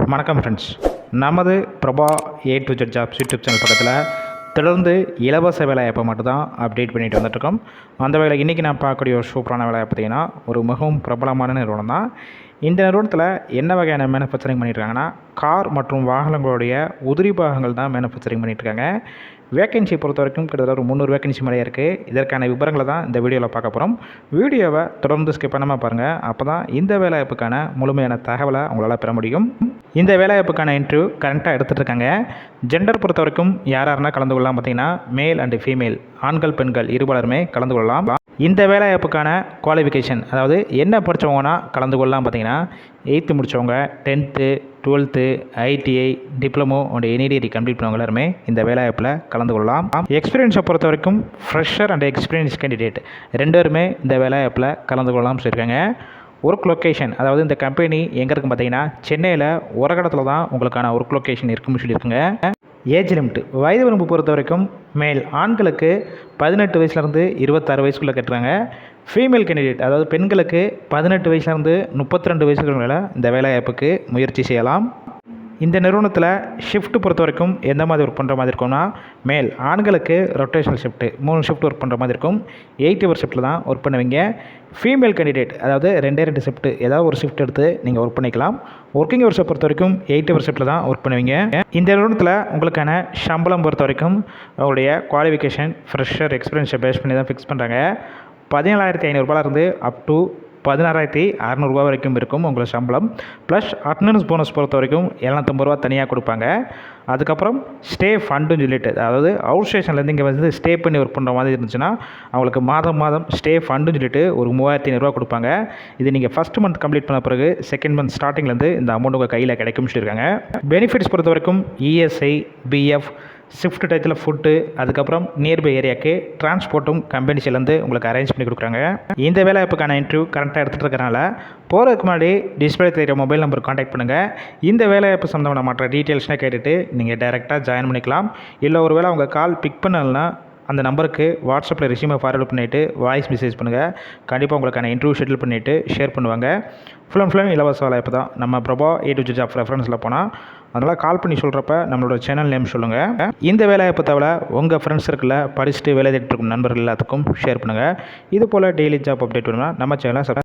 வணக்கம் ஃப்ரெண்ட்ஸ் நமது Prabha A to Z jobs YouTube channel பக்கத்தில் தொடர்ந்து இலவச வேலைவாய்ப்பை மட்டும் தான் அப்டேட் பண்ணிட்டு வந்துட்டுருக்கோம். அந்த வகையில் இன்றைக்கி நான் பார்க்கக்கூடிய ஒரு சூப்பரான வேலையை பார்த்தீங்கன்னா ஒரு மிகவும் பிரபலமான நிறுவனம் தான். இந்த நிறுவனத்தில் என்ன வகையான மேனுஃபேக்சரிங் பண்ணியிருக்காங்கன்னா கார் மற்றும் வாகனங்களுடைய உதிரி பாகங்கள் தான் மேனுஃபேக்சரிங் பண்ணிட்டுருக்காங்க வேக்கன்சி பொறுத்த வரைக்கும் கிட்டத்தட்ட ஒரு முந்நூறு வேக்கன்சி மேலே இருக்குது இதற்கான விவரங்களை தான் இந்த வீடியோவில் பார்க்க போகிறோம் வீடியோவை தொடர்ந்து ஸ்கிப் பண்ணாமல் பாருங்கள் அப்போ தான் இந்த வேலைவாய்ப்புக்கான முழுமையான தகவலை உங்களால் பெற முடியும். இந்த வேலைவாய்ப்புக்கான இன்டர்வியூ கரண்ட்டாக எடுத்துகிட்டு இருக்காங்க. ஜெண்டர் பொறுத்த வரைக்கும் யார் யாருன்னா கலந்து கொள்ளலாம் பார்த்தீங்கன்னா மேல் அண்டு ஃபீமேல் ஆண்கள் பெண்கள் இருபாலருமே கலந்து கொள்ளலாம். இந்த வேலைவாய்ப்புக்கான குவாலிஃபிகேஷன் அதாவது என்ன படித்தவங்கன்னா கலந்து கொள்ளலாம் பார்த்தீங்கன்னா எயித்து முடித்தவங்க tenth twelfth ITI diploma and any degree complete பண்ணவங்க எல்லாருமே இந்த வேலைவாய்ப்பில் கலந்து கொள்ளலாம். எக்ஸ்பீரியன்ஸை பொறுத்த வரைக்கும் ஃப்ரெஷர் அண்ட் எக்ஸ்பீரியன்ஸ் கேண்டிடேட் ரெண்டு பேருமே இந்த வேலைவாய்ப்பில் கலந்து கொள்ளலாம்னு சொல்லியிருக்காங்க. ஒர்க் லொக்கேஷன் அதாவது இந்த கம்பெனி எங்கே இருக்குன்னு பார்த்தீங்கன்னா சென்னையில் உரகடத்தில் தான் உங்களுக்கான ஒர்க் லொக்கேஷன் இருக்குன்னு சொல்லியிருக்குங்க. Age limit. வயது வரம்பு பொறுத்த வரைக்கும் மேல். ஆண்களுக்கு பதினெட்டு வயசுலேருந்து இருபத்தாறு வயசுக்குள்ளே கட்டுறாங்க. ஃபீமேல் கேண்டிடேட் அதாவது பெண்களுக்கு பதினெட்டு வயசுலேருந்து முப்பத்தி ரெண்டு வயசுக்குள்ள இந்த வேலைவாய்ப்புக்கு முயற்சி செய்யலாம். இந்த நிறுவனத்தில் ஷிஃப்ட் பொறுத்த வரைக்கும் எந்த மாதிரி ஒர்க் பண்ணுற மாதிரி இருக்கும்னா மேல் ஆண்களுக்கு ரொட்டேஷனல் ஷிஃப்ட்டு மூணு ஷிஃப்ட் ஒர்க் பண்ணுற மாதிரி இருக்கும். எயிட் ஹவர் ஷிஃப்ட்டில் தான் ஒர்க் பண்ணுவீங்க. ஃபீமேல் கேண்டிடேட் அதாவது ரெண்டே ரெண்டு ஷிஃப்ட் ஏதாவது ஒரு ஷிஃப்ட் எடுத்து நீங்கள் ஒர்க் பண்ணிக்கலாம். ஒர்க்கிங் ஹவர்ஸை பொறுத்த வரைக்கும் எயிட் ஹவர் ஷிஃப்ட்டில் தான் ஒர்க் பண்ணுவீங்க. இந்த நிறுவனத்தில் உங்களுக்கான சம்பளம் பொறுத்த வரைக்கும் உங்களுடைய குவாலிஃபிகேஷன் ஃப்ரெஷர் எக்ஸ்பீரியன்ஸை பேஸ் பண்ணி தான் ஃபிக்ஸ் பண்ணுறாங்க பதினேழாயிரத்தி ஐநூறுரூபாலேருந்து அப் டு பதினாறாயிரத்தி அறநூறுபா வரைக்கும் இருக்கும் உங்களுக்கு சம்பளம். ப்ளஸ் அட்டண்டன்ஸ் போனஸ் பொறுத்த வரைக்கும் எழுநூத்தம்பது ரூபா தனியாக கொடுப்பாங்க. அதுக்கப்புறம் ஸ்டே ஃபண்டுன்னு சொல்லிட்டு அதாவது அவுட் ஸ்டேஷன்லேருந்து இங்கே வந்து ஸ்டே பண்ணி ஒர்க் பண்ணுற மாதிரி இருந்துச்சுன்னா அவங்களுக்கு மாதம் மாதம் ஸ்டே ஃபண்டுன்னு சொல்லிட்டு ஒரு மூவாயிரத்தி ஐநூறுரூவா கொடுப்பாங்க. இது நீங்கள் ஃபஸ்ட் மந்த் கம்ப்ளீட் பண்ண பிறகு செகண்ட் மந்த் ஸ்டார்டிங்லேருந்து இந்த அமௌண்ட் உங்கள் கையில் கிடைக்கும்னு சொல்லியிருக்காங்க. பெனிஃபிட்ஸ் பொறுத்த வரைக்கும் இஎஸ்ஐ பிஎஃப் ஷிஃப்ட் டயத்தில் ஃபுட்டு அதுக்கப்புறம் நியர்பை ஏரியாவுக்கு டிரான்ஸ்போர்ட்டும் கம்பெனிஸ்லேருந்து உங்களுக்கு அரேஞ்ச் பண்ணி கொடுக்குறாங்க. இந்த வேலை வேலைவாய்ப்புக்கான இன்டர்வியூ கரெக்டாக எடுத்துகிட்டு இருக்கிறனால போகிறதுக்கு முன்னாடி டிஸ்பிளே தெரியிற மொபைல் நம்பர் காண்டாக்ட் பண்ணுங்கள் இந்த வேலைவாய்ப்பு சம்மந்தமான மற்ற டீட்டெயில்ஸ்னால் கேட்டுட்டு நீங்கள் டைரெக்டாக ஜாயின் பண்ணிக்கலாம். இல்லை ஒரு வேளை அவங்க கால் பிக் பண்ணலைன்னா அந்த நம்பருக்கு வாட்ஸ்அப்பில் ரெசியூமை ஃபார்வர்ட் பண்ணிவிட்டு வாய்ஸ் மெசேஜ் பண்ணுங்கள் கண்டிப்பாக உங்களுக்கான இன்டர்வியூ ஷெட்யூல் பண்ணிவிட்டு ஷேர் பண்ணுவாங்க. ஃபுல் அண்ட் ஃபுல் இலவச வேலைவாய்ப்பு தான். நம்ம பிரபா ஏ டு ஜாப் ரெஃபரன்ஸில் போனால் அதனால் கால் பண்ணி சொல்கிறப்ப நம்மளோட சேனல் நேம் சொல்லுங்கள் இந்த வேலைவாய்ப்பு தவிர உங்கள் ஃப்ரெண்ட்ஸ் சர்க்கிளில் படிச்சுட்டு வேலை தேடிட்டு இருக்கும் நண்பர்கள் எல்லாத்துக்கும் ஷேர் பண்ணுங்கள் இது போல் டெய்லி ஜாப் அப்டேட் வேணும்னா நம்ம சேனலை